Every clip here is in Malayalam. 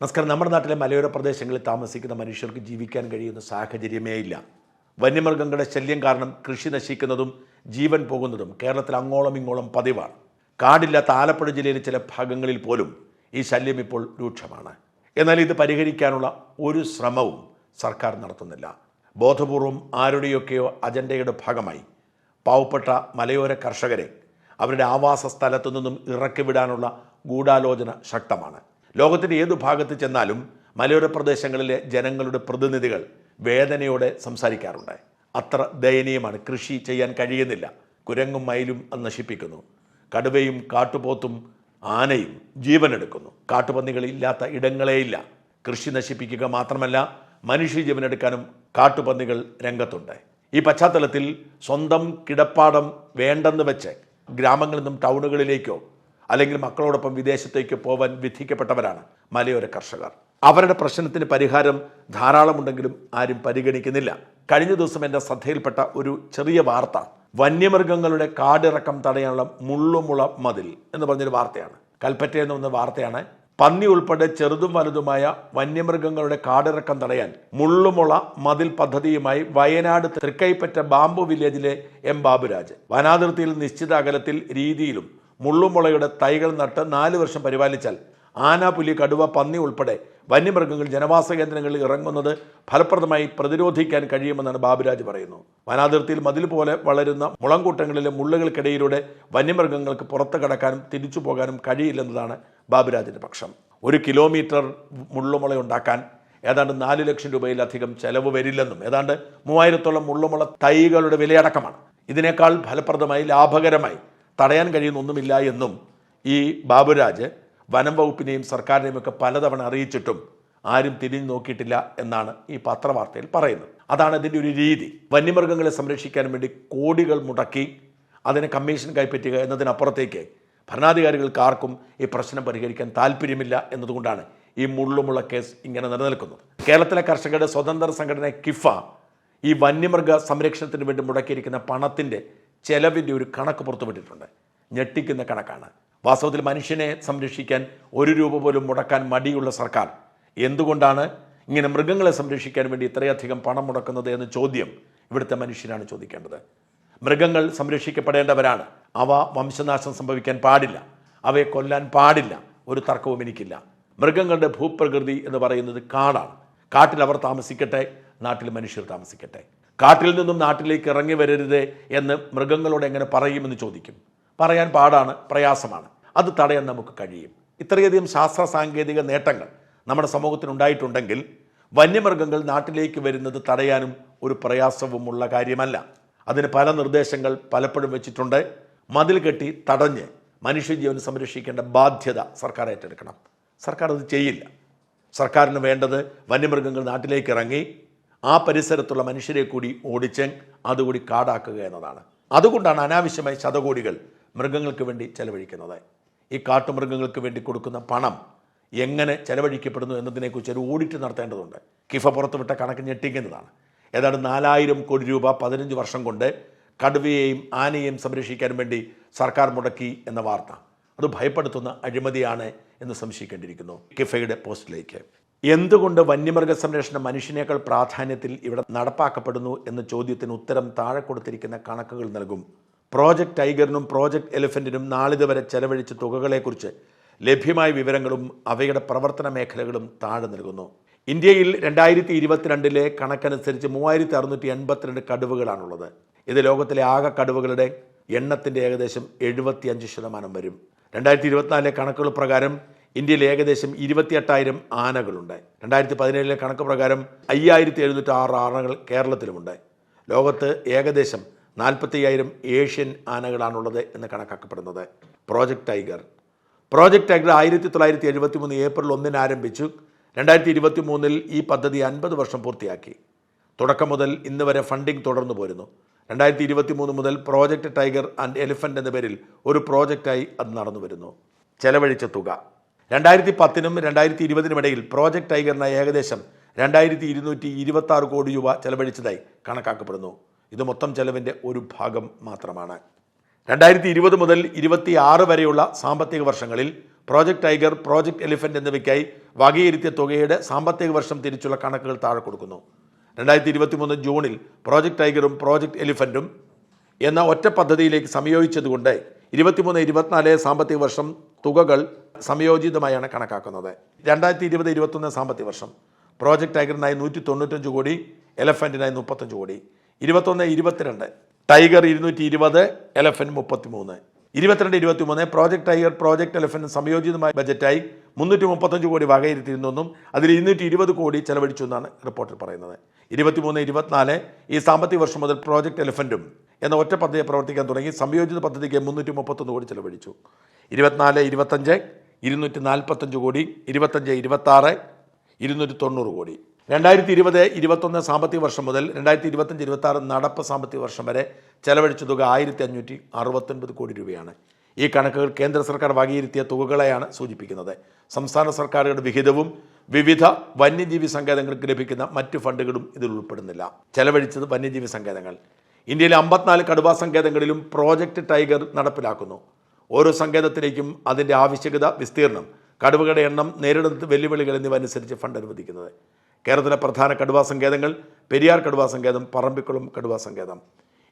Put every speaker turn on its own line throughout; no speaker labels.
നമസ്കാരം. നമ്മുടെ നാട്ടിലെ മലയോര പ്രദേശങ്ങളിൽ താമസിക്കുന്ന മനുഷ്യർക്ക് ജീവിക്കാൻ കഴിയുന്ന സാഹചര്യമേ ഇല്ല. വന്യമൃഗങ്ങളുടെ ശല്യം കാരണം കൃഷി നശിക്കുന്നതും ജീവൻ പോകുന്നതും കേരളത്തിൽ അങ്ങോളം ഇങ്ങോളം പതിവാണ്. കാടില്ലാത്ത ആലപ്പുഴ ജില്ലയിലെ ചില ഭാഗങ്ങളിൽ പോലും ഈ ശല്യം ഇപ്പോൾ രൂക്ഷമാണ്. എന്നാൽ ഇത് പരിഹരിക്കാനുള്ള ഒരു ശ്രമവും സർക്കാർ നടത്തുന്നില്ല. ബോധപൂർവം ആരുടെയൊക്കെയോ അജണ്ടയുടെ ഭാഗമായി പാവപ്പെട്ട മലയോര കർഷകരെ അവരുടെ ആവാസ സ്ഥലത്തു നിന്നും ഇറക്കിവിടാനുള്ള ഗൂഢാലോചന ശക്തമാണ്. ലോകത്തിന്റെ ഏതു ഭാഗത്ത് ചെന്നാലും മലയോര പ്രദേശങ്ങളിലെ ജനങ്ങളുടെ പ്രതിനിധികൾ വേദനയോടെ സംസാരിക്കാറുണ്ട്. അത്ര ദയനീയമാണ്. കൃഷി ചെയ്യാൻ കഴിയുന്നില്ല. കുരങ്ങും മയിലും നശിപ്പിക്കുന്നു. കടുവയും കാട്ടുപോത്തും ആനയും ജീവനെടുക്കുന്നു. കാട്ടുപന്നികൾ ഇല്ലാത്ത ഇടങ്ങളേയില്ല. കൃഷി നശിപ്പിക്കുക മാത്രമല്ല മനുഷ്യ ജീവനെടുക്കാനും കാട്ടുപന്നികൾ രംഗത്തുണ്ട്. ഈ പശ്ചാത്തലത്തിൽ സ്വന്തം കിടപ്പാടം വേണ്ടെന്ന് വെച്ച് ഗ്രാമങ്ങളിൽ നിന്നും ടൗണുകളിലേക്കോ അല്ലെങ്കിൽ മക്കളോടൊപ്പം വിദേശത്തേക്ക് പോവാൻ വിധിക്കപ്പെട്ടവരാണ് മലയോര കർഷകർ. അവരുടെ പ്രശ്നത്തിന് പരിഹാരം ധാരാളമുണ്ടെങ്കിലും ആരും പരിഗണിക്കുന്നില്ല. കഴിഞ്ഞ ദിവസം എന്റെ ശ്രദ്ധയിൽപ്പെട്ട ഒരു ചെറിയ വാർത്ത വന്യമൃഗങ്ങളുടെ കാടിറക്കം തടയാനുള്ള മുള്ളുമുള മതിൽ എന്ന് പറഞ്ഞൊരു വാർത്തയാണ്. കൽപ്പറ്റ എന്ന് പറഞ്ഞ വാർത്തയാണ്. പന്നി ഉൾപ്പെടെ ചെറുതും വലുതുമായ വന്യമൃഗങ്ങളുടെ കാടിറക്കം തടയാൻ മുള്ളുമുള മതിൽ പദ്ധതിയുമായി വയനാട് തൃക്കൈപ്പറ്റ ബാമ്പു വില്ലേജിലെ എം ബാബുരാജ് വനാതിർത്തിയിൽ നിശ്ചിത അകലത്തിൽ രീതിയിലും മുള്ളുമുളയുടെ തൈകൾ നട്ട് നാല് വർഷം പരിപാലിച്ചാൽ ആന പുലി കടുവ പന്നി ഉൾപ്പെടെ വന്യമൃഗങ്ങൾ ജനവാസ കേന്ദ്രങ്ങളിൽ ഇറങ്ങുന്നത് ഫലപ്രദമായി പ്രതിരോധിക്കാൻ കഴിയുമെന്നാണ് ബാബുരാജ് പറയുന്നു. വനാതിർത്തിയിൽ മതിൽ പോലെ വളരുന്ന മുളങ്കൂട്ടങ്ങളിലെ മുള്ളുകൾക്കിടയിലൂടെ വന്യമൃഗങ്ങൾക്ക് പുറത്തു കടക്കാനും തിരിച്ചു പോകാനും കഴിയില്ലെന്നതാണ് ബാബുരാജിന്റെ പക്ഷം. ഒരു കിലോമീറ്റർ മുള്ളുമുള ഉണ്ടാക്കാൻ ഏതാണ്ട് നാല് ലക്ഷം രൂപയിലധികം ചെലവ് വരില്ലെന്നും ഏതാണ്ട് മൂവായിരത്തോളം മുള്ളുമുള തൈകളുടെ വിലയടക്കമാണ്. ഇതിനേക്കാൾ ഫലപ്രദമായി ലാഭകരമായി തടയാൻ കഴിയുന്ന ഒന്നുമില്ല എന്നും ഈ ബാബുരാജ് വനം വകുപ്പിനെയും സർക്കാരിനെയും ഒക്കെ പലതവണ അറിയിച്ചിട്ടും ആരും തിരിഞ്ഞു നോക്കിയിട്ടില്ല എന്നാണ് ഈ പത്രവാർത്തയിൽ പറയുന്നത്. അതാണ് ഇതിന്റെ ഒരു രീതി. വന്യമൃഗങ്ങളെ സംരക്ഷിക്കാൻ വേണ്ടി കോടികൾ മുടക്കി അതിനെ കമ്മീഷൻ കൈപ്പറ്റുക എന്നതിനപ്പുറത്തേക്ക് ഭരണാധികാരികൾക്ക് ആർക്കും ഈ പ്രശ്നം പരിഹരിക്കാൻ താല്പര്യമില്ല എന്നതുകൊണ്ടാണ് ഈ മുള്ളുമുള്ള കേസ് ഇങ്ങനെ നിലനിൽക്കുന്നത്. കേരളത്തിലെ കർഷകരുടെ സ്വതന്ത്ര സംഘടന കിഫ ഈ വന്യമൃഗ സംരക്ഷണത്തിന് വേണ്ടി മുടക്കിയിരിക്കുന്ന പണത്തിന്റെ ചെലവിന്റെ ഒരു കണക്ക് പുറത്തുവിട്ടിട്ടുണ്ട്. ഞെട്ടിക്കുന്ന കണക്കാണ്. വാസ്തവത്തിൽ മനുഷ്യനെ സംരക്ഷിക്കാൻ ഒരു രൂപ പോലും മുടക്കാൻ മടിയുള്ള സർക്കാർ. എന്തുകൊണ്ടാണ് ഇങ്ങനെ മൃഗങ്ങളെ സംരക്ഷിക്കാൻ വേണ്ടി ഇത്രയധികം പണം മുടക്കുന്നത് എന്ന ചോദ്യം ഇവിടുത്തെ മനുഷ്യനാണ് ചോദിക്കേണ്ടത്. മൃഗങ്ങൾ സംരക്ഷിക്കപ്പെടേണ്ടവരാണ്. അവ വംശനാശം സംഭവിക്കാൻ പാടില്ല. അവയെ കൊല്ലാൻ പാടില്ല. ഒരു തർക്കവും എനിക്കില്ല. മൃഗങ്ങളുടെ ഭൂപ്രകൃതി എന്ന് പറയുന്നത് കാടാണ്. കാട്ടിൽ അവർ താമസിക്കട്ടെ നാട്ടിൽ മനുഷ്യർ താമസിക്കട്ടെ. കാട്ടിൽ നിന്നും നാട്ടിലേക്ക് ഇറങ്ങി വരരുത് എന്ന് മൃഗങ്ങളോട് എങ്ങനെ പറയുമെന്ന് ചോദിക്കും. പറയാൻ പാടാണ് പ്രയാസമാണ്. അത് തടയാൻ നമുക്ക് കഴിയും. ഇത്രയധികം ശാസ്ത്ര സാങ്കേതിക നേട്ടങ്ങൾ നമ്മുടെ സമൂഹത്തിനുണ്ടായിട്ടുണ്ടെങ്കിൽ വന്യമൃഗങ്ങൾ നാട്ടിലേക്ക് വരുന്നത് തടയാനും ഒരു പ്രയാസവുമുള്ള കാര്യമല്ല. അതിന് പല നിർദ്ദേശങ്ങൾ പലപ്പോഴും വെച്ചിട്ടുണ്ട്. മതിൽ കെട്ടി തടഞ്ഞ് മനുഷ്യജീവൻ സംരക്ഷിക്കേണ്ട ബാധ്യത സർക്കാർ ഏറ്റെടുക്കണം. സർക്കാർ അത് ചെയ്യില്ല. സർക്കാരിന് വേണ്ടത് വന്യമൃഗങ്ങൾ നാട്ടിലേക്ക് ഇറങ്ങി ആ പരിസരത്തുള്ള മനുഷ്യരെ കൂടി ഓടിച്ച് അതുകൂടി കാടാക്കുക എന്നതാണ്. അതുകൊണ്ടാണ് അനാവശ്യമായി ശതകോടികൾ മൃഗങ്ങൾക്ക് വേണ്ടി ചെലവഴിക്കുന്നത്. ഈ കാട്ടുമൃഗങ്ങൾക്ക് വേണ്ടി കൊടുക്കുന്ന പണം എങ്ങനെ ചെലവഴിക്കപ്പെടുന്നു എന്നതിനെക്കുറിച്ച് ഒരു ഓഡിറ്റ് നടത്തേണ്ടതുണ്ട്. കിഫ പുറത്തുവിട്ട കണക്ക് ഞെട്ടിക്കുന്നതാണ്. ഏതാണ്ട് നാലായിരം കോടി രൂപ പതിനഞ്ച് വർഷം കൊണ്ട് കടുവയെയും ആനയെയും സംരക്ഷിക്കാൻ വേണ്ടി സർക്കാർ മുടക്കി എന്ന വാർത്ത. അത് ഭയപ്പെടുത്തുന്ന അഴിമതിയാണ് എന്ന് സംശയിക്കേണ്ടിയിരിക്കുന്നു കിഫയുടെ പോസ്റ്റിലേക്ക്. എന്തുകൊണ്ട് വന്യമൃഗ സംരക്ഷണം മനുഷ്യനേക്കാൾ പ്രാധാന്യത്തിൽ ഇവിടെ നടപ്പാക്കപ്പെടുന്നു എന്ന ചോദ്യത്തിന് ഉത്തരം താഴെ കൊടുത്തിരിക്കുന്ന കണക്കുകൾ നൽകും. പ്രോജക്റ്റ് ടൈഗറിനും പ്രോജക്റ്റ് എലിഫന്റിനും നാളിതുവരെ ചെലവഴിച്ച തുകകളെക്കുറിച്ച് ലഭ്യമായ വിവരങ്ങളും അവയുടെ പ്രവർത്തന മേഖലകളും താഴെ നൽകുന്നു. ഇന്ത്യയിൽ രണ്ടായിരത്തി ഇരുപത്തിരണ്ടിലെ കണക്കനുസരിച്ച് മൂവായിരത്തി അറുന്നൂറ്റി എൺപത്തിരണ്ട് കടുവകളാണുള്ളത്. ഇത് ലോകത്തിലെ ആകെ കടുവകളുടെ എണ്ണത്തിന്റെ ഏകദേശം എഴുപത്തിയഞ്ച് ശതമാനം വരും. രണ്ടായിരത്തി ഇരുപത്തിനാലിലെ കണക്കുകൾ പ്രകാരം ഇന്ത്യയിൽ ഏകദേശം ഇരുപത്തിയെട്ടായിരം ആനകളുണ്ട് രണ്ടായിരത്തി പതിനേഴിലെ കണക്ക് പ്രകാരം അയ്യായിരത്തി എഴുന്നൂറ്റി ആറ് ആനകൾ കേരളത്തിലുമുണ്ട് ലോകത്ത് ഏകദേശം നാൽപ്പത്തി അയ്യായിരം ഏഷ്യൻ ആനകളാണുള്ളത് എന്ന് കണക്കാക്കപ്പെടുന്നത്. പ്രോജക്റ്റ് ടൈഗർ പ്രോജക്റ്റ് ടൈഗർ ആയിരത്തി തൊള്ളായിരത്തി എഴുപത്തി മൂന്ന് ഏപ്രിൽ ഒന്നിന് ആരംഭിച്ചു. രണ്ടായിരത്തി ഇരുപത്തി മൂന്നിൽ ഈ പദ്ധതി അൻപത് വർഷം പൂർത്തിയാക്കി. തുടക്കം മുതൽ ഇന്ന് വരെ ഫണ്ടിംഗ് തുടർന്നു പോരുന്നു. രണ്ടായിരത്തി ഇരുപത്തി മൂന്ന് മുതൽ പ്രോജക്റ്റ് ടൈഗർ ആൻഡ് എലിഫന്റ് എന്ന പേരിൽ ഒരു പ്രോജക്റ്റായി അത് നടന്നു വരുന്നു. ചെലവഴിച്ച തുക. രണ്ടായിരത്തി പത്തിനും രണ്ടായിരത്തി ഇരുപതിനും ഇടയിൽ പ്രോജക്റ്റ് ടൈഗറിന് ഏകദേശം രണ്ടായിരത്തി ഇരുന്നൂറ്റി ഇരുപത്തി ആറ് കോടി രൂപ ചെലവഴിച്ചതായി കണക്കാക്കപ്പെടുന്നു. ഇത് മൊത്തം ചെലവിന്റെ ഒരു ഭാഗം മാത്രമാണ്. രണ്ടായിരത്തി ഇരുപത് മുതൽ ഇരുപത്തി ആറ് വരെയുള്ള സാമ്പത്തിക വർഷങ്ങളിൽ പ്രോജക്റ്റ് ടൈഗർ പ്രോജക്റ്റ് എലിഫന്റ് എന്നിവയ്ക്കായി വകയിരുത്തിയ തുകയുടെ സാമ്പത്തിക വർഷം തിരിച്ചുള്ള കണക്കുകൾ താഴെ കൊടുക്കുന്നു. രണ്ടായിരത്തി ഇരുപത്തി മൂന്ന് ജൂണിൽ പ്രോജക്റ്റ് ടൈഗറും പ്രോജക്റ്റ് എലിഫന്റും എന്ന ഒറ്റ പദ്ധതിയിലേക്ക് സംയോജിച്ചതുകൊണ്ട് ഇരുപത്തിമൂന്ന് ഇരുപത്തിനാല് സാമ്പത്തിക വർഷം തുകകൾ സംയോജിതമായാണ് കണക്കാക്കുന്നത്. രണ്ടായിരത്തി ഇരുപത് ഇരുപത്തൊന്ന് സാമ്പത്തിക വർഷം. പ്രോജക്റ്റ് ടൈഗറിനായി നൂറ്റി തൊണ്ണൂറ്റഞ്ച് കോടി എലഫന്റിനായി മുപ്പത്തഞ്ച് കോടി. ഇരുപത്തൊന്ന് ഇരുപത്തിരണ്ട്. ടൈഗർ ഇരുന്നൂറ്റി ഇരുപത് എലഫന്റ് മുപ്പത്തി മൂന്ന് ഇരുപത്തിരണ്ട് ഇരുപത്തി മൂന്ന് പ്രോജക്ട് ടൈഗർ പ്രോജക്റ്റ് എലഫന്റ് സംയോജിതമായ ബജറ്റായി മുന്നൂറ്റി മുപ്പത്തഞ്ച് കോടി വകയിരുത്തിയിരുന്നെന്നും അതിൽ ഇരുന്നൂറ്റി ഇരുപത് കോടി ചെലവഴിച്ചു എന്നാണ് റിപ്പോർട്ടിൽ പറയുന്നത്. ഇരുപത്തിമൂന്ന് ഇരുപത്തിനാല് ഈ സാമ്പത്തിക വർഷം മുതൽ പ്രോജക്റ്റ് എലഫന്റും എന്ന ഒറ്റ പദ്ധതി പ്രവർത്തിക്കാൻ തുടങ്ങി. സംയോജിത പദ്ധതിക്ക് മുന്നൂറ്റി മുപ്പത്തൊന്ന് കോടി ചെലവഴിച്ചു. ഇരുപത്തിനാല് ഇരുപത്തഞ്ച് ഇരുന്നൂറ്റി നാൽപ്പത്തഞ്ച് കോടി ഇരുപത്തഞ്ച് ഇരുപത്താറ് ഇരുന്നൂറ്റി തൊണ്ണൂറ് കോടി. രണ്ടായിരത്തി ഇരുപത് ഇരുപത്തൊന്ന് സാമ്പത്തിക വർഷം മുതൽ രണ്ടായിരത്തി ഇരുപത്തഞ്ച് ഇരുപത്തി ആറ് നടപ്പ് സാമ്പത്തിക വർഷം വരെ ചെലവഴിച്ച തുക ആയിരത്തി അഞ്ഞൂറ്റി അറുപത്തൊൻപത് കോടി രൂപയാണ്. ഈ കണക്കുകൾ കേന്ദ്ര സർക്കാർ വകയിരുത്തിയ തുകകളെയാണ് സൂചിപ്പിക്കുന്നത്. സംസ്ഥാന സർക്കാരുകളുടെ വിഹിതവും വിവിധ വന്യജീവി സങ്കേതങ്ങൾക്ക് ലഭിക്കുന്ന മറ്റു ഫണ്ടുകളും ഇതിൽ ഉൾപ്പെടുന്നില്ല. ചെലവഴിച്ചത് വന്യജീവി സങ്കേതങ്ങൾ. ഇന്ത്യയിലെ അമ്പത്തിനാല് കടുവാ സങ്കേതങ്ങളിലും പ്രോജക്റ്റ് ടൈഗർ നടപ്പിലാക്കുന്നു. ഓരോ സങ്കേതത്തിലേക്കും അതിന്റെ ആവശ്യകത വിസ്തീർണം കടുവകളുടെ എണ്ണം നേരിടുന്ന വെല്ലുവിളികൾ എന്നിവ അനുസരിച്ച് ഫണ്ട് അനുവദിക്കുന്നത്. കേരളത്തിലെ പ്രധാന കടുവാ സങ്കേതങ്ങൾ പെരിയാർ കടുവാ സങ്കേതം പറമ്പിക്കുളം കടുവാ സങ്കേതം.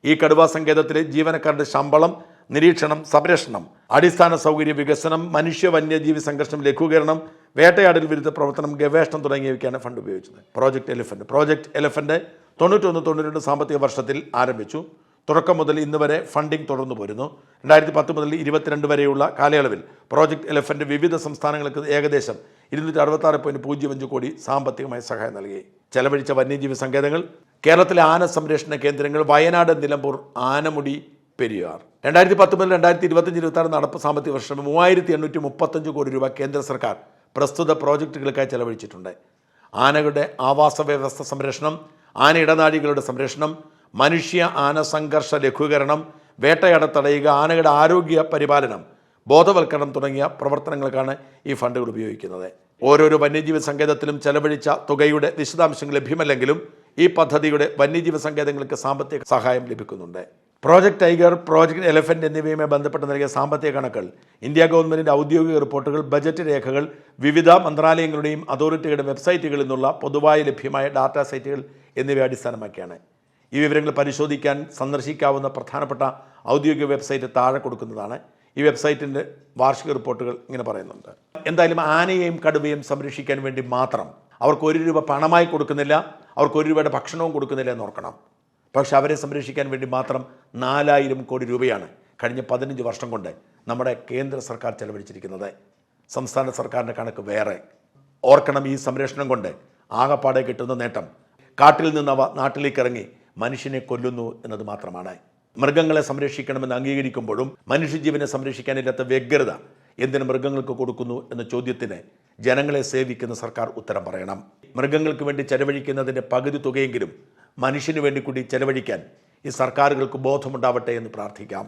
ഈ കടുവാ സങ്കേതത്തിലെ ജീവനക്കാരുടെ ശമ്പളം നിരീക്ഷണം സംരക്ഷണം അടിസ്ഥാന സൗകര്യ വികസനം മനുഷ്യ വന്യജീവി സംഘർഷം ലഘൂകരണം വേട്ടയാടൽ വിരുദ്ധ പ്രവർത്തനം ഗവേഷണം തുടങ്ങിയവയ്ക്കാണ് ഫണ്ട് ഉപയോഗിച്ചത്. പ്രോജക്റ്റ് എലിഫന്റ് പ്രോജക്റ്റ് എലിഫന്റ് തൊണ്ണൂറ്റൊന്ന് തൊണ്ണൂറ്റി സാമ്പത്തിക വർഷത്തിൽ ആരംഭിച്ചു. തുടക്കം മുതൽ ഇന്ന് വരെ ഫണ്ടിംഗ് തുടർന്നു പോരുന്നു. രണ്ടായിരത്തി പത്ത് മുതൽ ഇരുപത്തിരണ്ട് വരെയുള്ള കാലയളവിൽ പ്രോജക്റ്റ് എലഫന്റ് വിവിധ സംസ്ഥാനങ്ങൾക്ക് ഏകദേശം ഇരുന്നൂറ്റി അറുപത്താറ് പോയിന്റ് പൂജ്യം അഞ്ച് കോടി സാമ്പത്തികമായി സഹായം നൽകി. ചെലവഴിച്ച വന്യജീവി സങ്കേതങ്ങൾ കേരളത്തിലെ ആന സംരക്ഷണ കേന്ദ്രങ്ങൾ വയനാട് നിലമ്പൂർ ആനമുടി പെരിയാർ. രണ്ടായിരത്തി മുതൽ രണ്ടായിരത്തി ഇരുപത്തഞ്ച് ഇരുപത്തി ആറ് നടപ്പ് സാമ്പത്തിക വർഷം മൂവായിരത്തി എണ്ണൂറ്റി മുപ്പത്തഞ്ച് കോടി രൂപ കേന്ദ്ര സർക്കാർ പ്രസ്തുത പ്രോജക്റ്റുകൾക്കായി ചെലവഴിച്ചിട്ടുണ്ട്. ആനകളുടെ ആവാസ വ്യവസ്ഥ സംരക്ഷണം ആന ഇടനാഴികളുടെ സംരക്ഷണം മനുഷ്യ ആന സംഘർഷ ലഘൂകരണം വേട്ടയാട തടയുക ആനകളുടെ ആരോഗ്യ പരിപാലനം ബോധവൽക്കരണം തുടങ്ങിയ പ്രവർത്തനങ്ങൾക്കാണ് ഈ ഫണ്ടുകൾ ഉപയോഗിക്കുന്നത്. ഓരോരോ വന്യജീവി സങ്കേതത്തിലും ചെലവഴിച്ച തുകയുടെ വിശദാംശങ്ങൾ ലഭ്യമല്ലെങ്കിലും ഈ പദ്ധതിയുടെ വന്യജീവി സങ്കേതങ്ങൾക്ക് സാമ്പത്തിക സഹായം ലഭിക്കുന്നുണ്ട്. പ്രോജക്ട് ടൈഗർ പ്രോജക്ട് എലഫന്റ് എന്നിവയുമായി ബന്ധപ്പെട്ട് നൽകിയ സാമ്പത്തിക കണക്കുകൾ ഇന്ത്യ ഗവൺമെന്റിന്റെ ഔദ്യോഗിക റിപ്പോർട്ടുകൾ ബജറ്റ് രേഖകൾ വിവിധ മന്ത്രാലയങ്ങളുടെയും അതോറിറ്റികളുടെ വെബ്സൈറ്റുകളിൽ നിന്നുള്ള പൊതുവായി ലഭ്യമായ ഡാറ്റാ സൈറ്റുകൾ എന്നിവയെ അടിസ്ഥാനമാക്കിയാണ്. ഈ വിവരങ്ങൾ പരിശോധിക്കാൻ സന്ദർശിക്കാവുന്ന പ്രധാനപ്പെട്ട ഔദ്യോഗിക വെബ്സൈറ്റ് താഴെ കൊടുക്കുന്നതാണ്. ഈ വെബ്സൈറ്റിന്റെ വാർഷിക റിപ്പോർട്ടുകൾ ഇങ്ങനെ പറയുന്നുണ്ട്. എന്തായാലും ആനയെയും കടുവയും സംരക്ഷിക്കാൻ വേണ്ടി മാത്രം അവർക്ക് ഒരു രൂപ പണമായി കൊടുക്കുന്നില്ല അവർക്ക് ഒരു രൂപയുടെ ഭക്ഷണവും കൊടുക്കുന്നില്ല എന്ന് ഓർക്കണം. പക്ഷെ അവരെ സംരക്ഷിക്കാൻ വേണ്ടി മാത്രം നാലായിരം കോടി രൂപയാണ് കഴിഞ്ഞ പതിനഞ്ച് വർഷം കൊണ്ട് നമ്മുടെ കേന്ദ്ര സർക്കാർ ചെലവഴിച്ചിരിക്കുന്നത്. സംസ്ഥാന സർക്കാരിന്റെ കണക്ക് വേറെ. ഓർക്കണം ഈ സംരക്ഷണം കൊണ്ട് ആകപ്പാടെ കിട്ടുന്ന നേട്ടം. കാട്ടിൽ നിന്ന് അവ നാട്ടിലേക്ക് ഇറങ്ങി മനുഷ്യനെ കൊല്ലുന്നു എന്നത് മാത്രമാണ്. മൃഗങ്ങളെ സംരക്ഷിക്കണമെന്ന് അംഗീകരിക്കുമ്പോഴും മനുഷ്യജീവനെ സംരക്ഷിക്കാനില്ലാത്ത വ്യഗ്രത എന്തിന് മൃഗങ്ങൾക്ക് കൊടുക്കുന്നു എന്ന ചോദ്യത്തിന് ജനങ്ങളെ സേവിക്കുന്ന സർക്കാർ ഉത്തരം പറയണം. മൃഗങ്ങൾക്ക് വേണ്ടി ചെലവഴിക്കുന്നതിന്റെ പകുതി തുകയെങ്കിലും മനുഷ്യന് വേണ്ടി കൂടി ചെലവഴിക്കാൻ ഈ സർക്കാരുകൾക്ക് ബോധമുണ്ടാവട്ടെ എന്ന് പ്രാർത്ഥിക്കാം.